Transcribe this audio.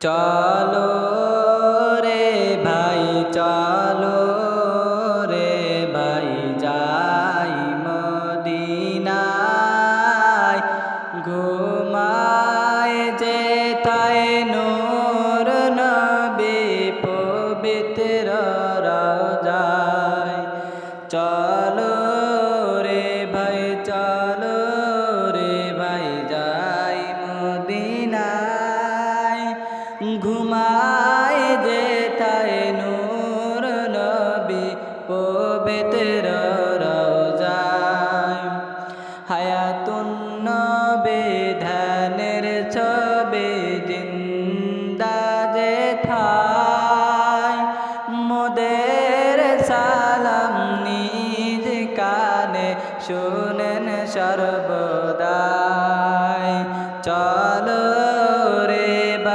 চলো রে ভাই, চলো রে ভাই, যাই মদিনায়। ঘুমায় যে তাই নূর নবী, পবিত্র রাজায়। চলো রে ভাই, চলো ঘুমায় যে তাই নূর নবী, পবিত্র রোজায়। হায়াতুন নবী ধানের ছবি জিন্দা যে থায় মোদের সালাম নিজ কানে শুনেন সর্বদা।